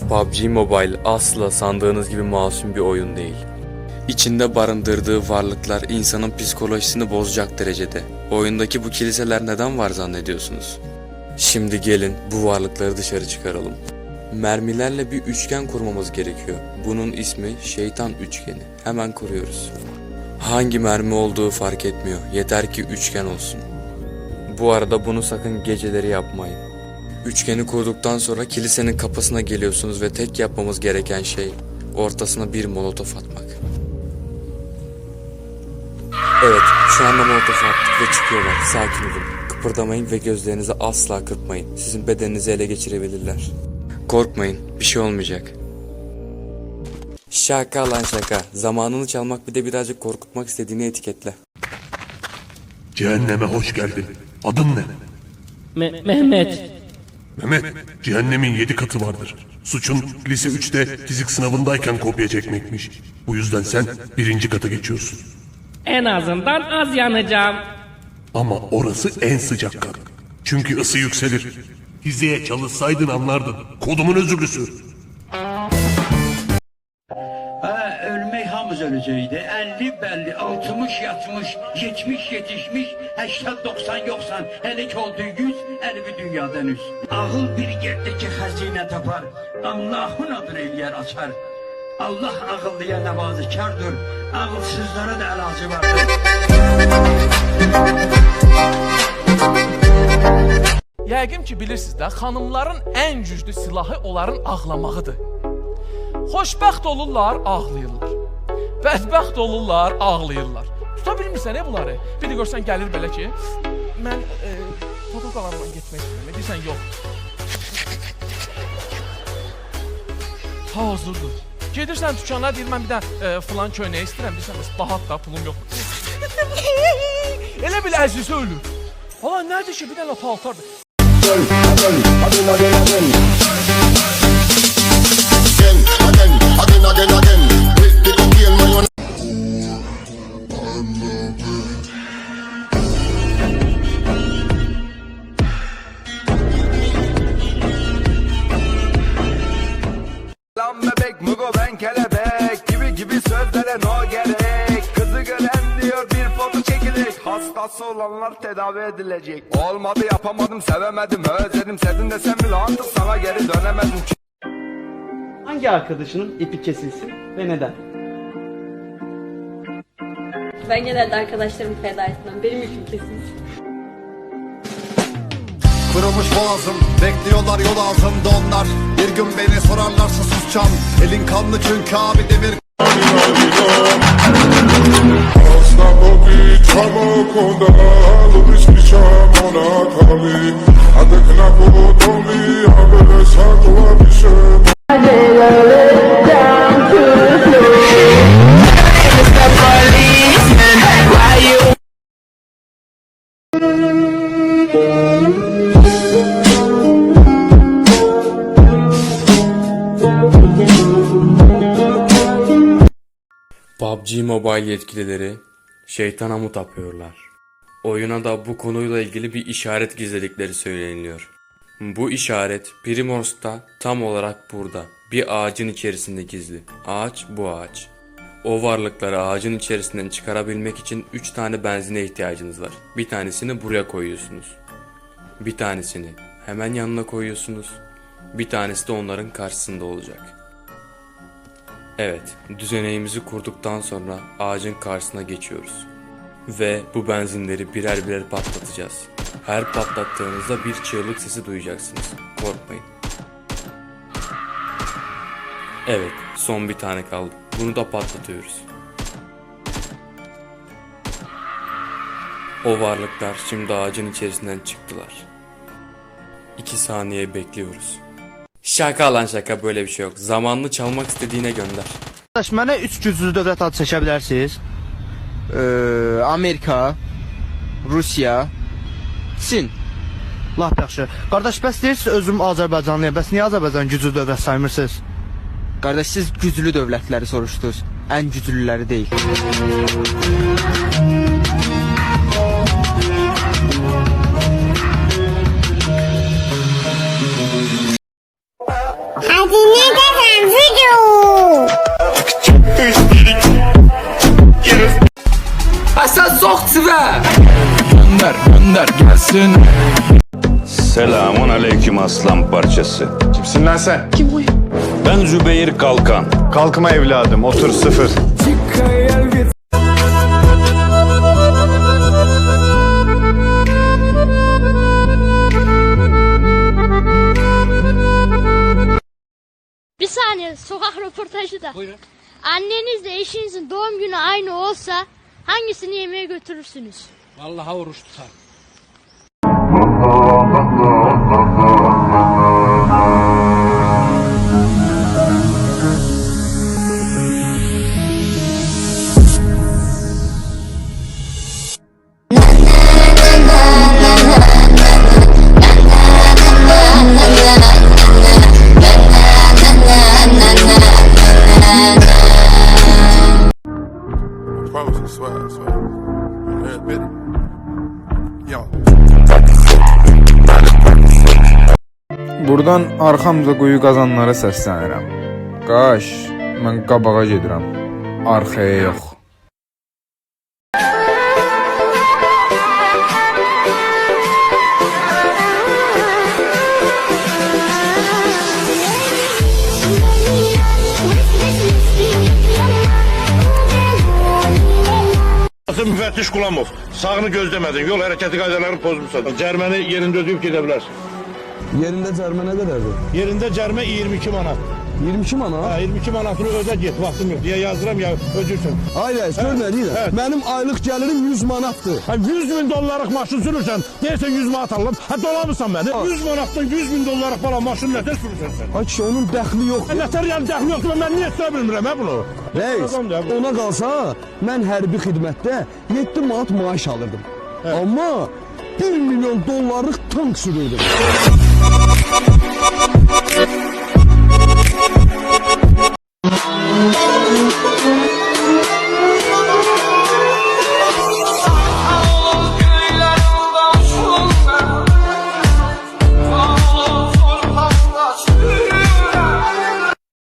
PUBG Mobile asla sandığınız gibi masum bir oyun değil. İçinde barındırdığı varlıklar insanın psikolojisini bozacak derecede. Oyundaki bu kiliseler neden var zannediyorsunuz? Şimdi gelin bu varlıkları dışarı çıkaralım. Mermilerle bir üçgen kurmamız gerekiyor. Bunun ismi şeytan üçgeni. Hemen kuruyoruz. Hangi mermi olduğu fark etmiyor. Yeter ki üçgen olsun. Bu arada bunu sakın geceleri yapmayın. Üçgeni kurduktan sonra kilisenin kapısına geliyorsunuz ve tek yapmamız gereken şey ortasına bir molotof atmak. Evet, şu anda molotof attık ve çıkıyorlar. Sakin olun. Kıpırdamayın ve gözlerinizi asla kırpmayın. Sizin bedeninizi ele geçirebilirler. Korkmayın, bir şey olmayacak. Şaka lan şaka. Zamanını çalmak bir de birazcık korkutmak istediğini etiketle. Cehenneme hoş geldin. Adın ne? Me- Mehmet. Mehmet, cehennemin yedi katı vardır. Suçun lise 3'te fizik sınavındayken kopya çekmekmiş. Bu yüzden sen birinci kata geçiyorsun. En azından az yanacağım. Ama orası en sıcak kat. Çünkü ısı yükselir. Hizeye çalışsaydın anlardın. Kodumun özürlüsü. Öleceğiydi. 50 belli, 60 yatmış, 70 yetişmiş, 80 90 yoksan, hele ki olduğu yüz, eli bir dünyadan üz. Ağıl bir yerdeki hazine tapar, Allah'ın adını elyer açar. Allah ağıllıya nevazıkardır, ağılsızlara da elacı vardır. Yəqin ki bilirsiniz də, xanımların ən güclü silahı onların ağlamağıdır. Xoşbəxt olurlar, ağlayırlar. Bədbəxt olurlar, ağlayırlar. Tuta bilmirsən e bunları. Bir də görsən gəlir belə ki, mən e, fotoqalanla getmək istəyirəm. Deyirsən yox. Hazırdır. Gedirsən dükana deyir mən bir də e, filan köynək istəyirəm. Deyirsən bahat da pulum yox. Elə bil əzizi ölür. Hala nədir ki bir dənə paltardır. again, again, again, again, again. Lan bebek mugo ben kelebek. Gibi gibi sözlere no gerek. Kızı gören diyor bir foto çekilecek Hastası olanlar tedavi edilecek. Olmadı yapamadım sevemedim özledim. Sevdim desem bile artık sana geri dönemedim. Hangi arkadaşının ipi kesilsin ve neden? Ben genelde arkadaşlarımı feda etmem. Benim ipim kesilsin. Kırılmış boğazım Bekliyorlar yol ağzımda onlar Bir gün beni sorarlarsa susacağım Elin kanlı çünkü abi demir PUBG Mobile yetkilileri şeytana mı tapıyorlar? Oyuna da bu konuyla ilgili bir işaret gizledikleri söyleniliyor. Bu işaret Primors'ta tam olarak burada. Bir ağacın içerisinde gizli. Ağaç bu ağaç. O varlıkları ağacın içerisinden çıkarabilmek için 3 tane benzine ihtiyacınız var. Bir tanesini buraya koyuyorsunuz. Bir tanesini hemen yanına koyuyorsunuz. Bir tanesi de onların karşısında olacak. Evet, düzeneğimizi kurduktan sonra ağacın karşısına geçiyoruz. Ve bu benzinleri birer birer patlatacağız. Her patlattığınızda bir çığlık sesi duyacaksınız. Korkmayın. Evet, son bir tane kaldı. Bunu da patlatıyoruz. O varlıklar şimdi ağacın içerisinden çıktılar. İki saniye bekliyoruz. Şaka lan şaka böyle bir şey yok. Zamanını çalmak istediğine gönder. Arkadaş mənə 3 güclü dövlət adı bilərsiniz? Ee, Amerika, Rusiya, Çin. Lap yaxşı. Qardaş, bəs deyirsiniz özüm Azərbaycanlıyam. Bəs niyə Azərbaycan güclü dövlət saymırsınız? Qardaş, siz güclü dövlətləri soruşdunuz. Ən güclüləri deyil. Zoktıve! Gönder, gönder gelsin. Selamun aleyküm aslan parçası. Kimsin lan sen? Ben Zübeyir Kalkan. Kalkma evladım otur sıfır. Bir saniye sokak röportajı da. Buyurun. Annenizle eşinizin doğum günü aynı olsa hangisini yemeğe götürürsünüz? Vallahi oruç tutar. Admit it. Yo. Buradan arxamca quyu qazanlara səslənirəm. Qaş, mən qabağa gedirəm. Arxaya yox. Müfettiş Kulamov. Sağını gözlemedin. Yol hareketi kaydalarını pozmuşsun. Cermeni yerinde ödeyip gidebilirsin. Yerində cərimə nə qədərdir? Yerinde cerme 22 manat. 22 manat. Ha, 22 manatını öde git. Vaktim yok diye yazdıram ya ödürsün. Ay reis, gör nə deyirəm? Evet. Mənim aylıq gəlirim 100 manatdır. Ha, 100 bin dolarlık maşın sürürsen, dersen 100 manat alalım. Ha dolamırsan beni. 100 manattan 100 bin dolarlık falan maşın nete sürürsen sen? Ay kişi, onun dəxli yox. Ha, Neter yani dəxli yoktu ben niye tuta bilmirəm ha bunu? Reis, ona qalsa mən hərbi xidmətdə 7 manat maaş alırdım. Amma 1 milyon dollarlıq tank sürürdüm.